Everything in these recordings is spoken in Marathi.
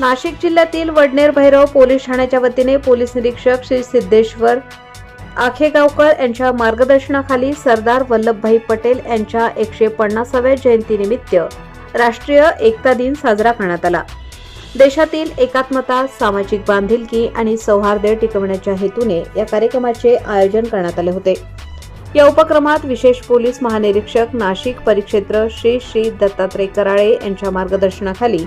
नाशिक जिल्ह्यातील वडनेर भैरव पोलीस ठाण्याच्या वतीने पोलीस निरीक्षक श्री सिद्धेश्वर आखेगावकर यांच्या मार्गदर्शनाखाली सरदार वल्लभभाई पटेल यांच्या एकशे पन्नासाव्या जयंतीनिमित्त राष्ट्रीय एकता दिन साजरा करण्यात आला. देशातील एकात्मता सामाजिक बांधिलकी आणि सौहार्द टिकवण्याच्या हेतूने या कार्यक्रमाचे आयोजन करण्यात आले होते. या उपक्रमात विशेष पोलीस महानिरीक्षक नाशिक परिक्षेत्र श्री श्री दत्तात्रय कराळे यांच्या मार्गदर्शनाखाली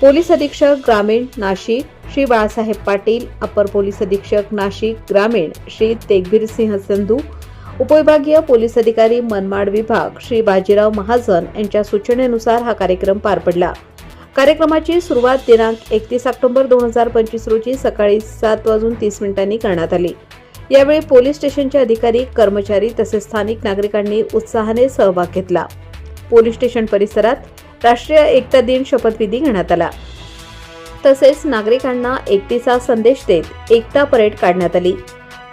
पोलीस अधीक्षक ग्रामीण नाशिक श्री बाळासाहेब पाटील अपर पोलीस अधीक्षक नाशिक ग्रामीण श्री तेगबीर सिंह संधू उपविभागीय पोलीस अधिकारी मनमाड विभाग श्री बाजीराव महाजन यांच्या सूचनेनुसार हा कार्यक्रम पार पडला. कार्यक्रमाची सुरुवात दिनांक एकतीस ऑक्टोबर दोन हजार पंचवीस रोजी सकाळी सात वाजून तीस मिनिटांनी करण्यात आली. यावेळी पोलीस स्टेशनचे अधिकारी कर्मचारी तसेच स्थानिक नागरिकांनी उत्साहाने सहभाग घेतला. पोलीस स्टेशन परिसरात राष्ट्रीय एकता दिन शपथविधी घेण्यात आला. तसेच नागरिकांना एकतेचा संदेश देत एकता परेड काढण्यात आली.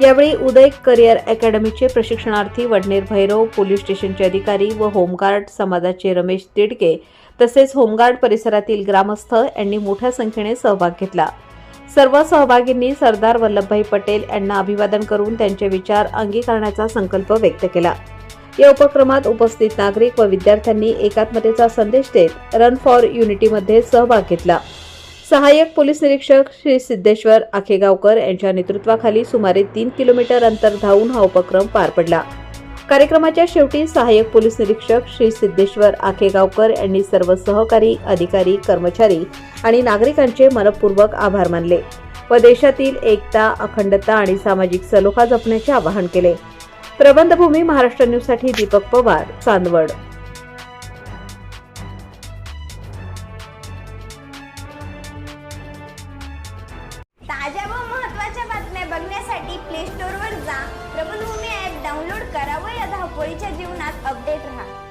यावेळी उदय करिअर अकॅडमीचे प्रशिक्षणार्थी वडनेर भैरव पोलीस स्टेशनचे अधिकारी व होमगार्ड समाजाचे रमेश तिडके तसेच होमगार्ड परिसरातील ग्रामस्थ यांनी मोठ्या संख्येने सहभाग घेतला. सर्व सहभागींनी सरदार वल्लभभाई पटेल यांना अभिवादन करून त्यांचे विचार अंगीकारण्याचा संकल्प व्यक्त केला. या उपक्रमात उपस्थित नागरिक व विद्यार्थ्यांनी एकात्मतेचा संदेश देत रन फॉर युनिटीमध्ये सहभाग घेतला. सहाय्यक पोलीस निरीक्षक श्री सिद्धेश्वर आखेगावकर यांच्या नेतृत्वाखाली सुमारे तीन किलोमीटर अंतर धावून हा उपक्रम पार पडला. कार्यक्रमाच्या शेवटी सहाय्यक पोलीस निरीक्षक श्री सिद्धेश्वर आखेगावकर यांनी सर्व सहकारी अधिकारी कर्मचारी आणि नागरिकांचे मनपूर्वक आभार मानले व देशातील एकता अखंडता आणि सामाजिक सलोखा जपण्याचे आवाहन केले. प्रबंधभूमी महाराष्ट्र न्यूजसाठी दीपक पवार चांदवड. ताज्या व महत्त्वाच्या बातम्या बघण्यासाठी प्ले स्टोअरवर जा. प्रबलभूमी ॲप डाउनलोड करा व या धावपळीच्या जीवनात अपडेट राहा.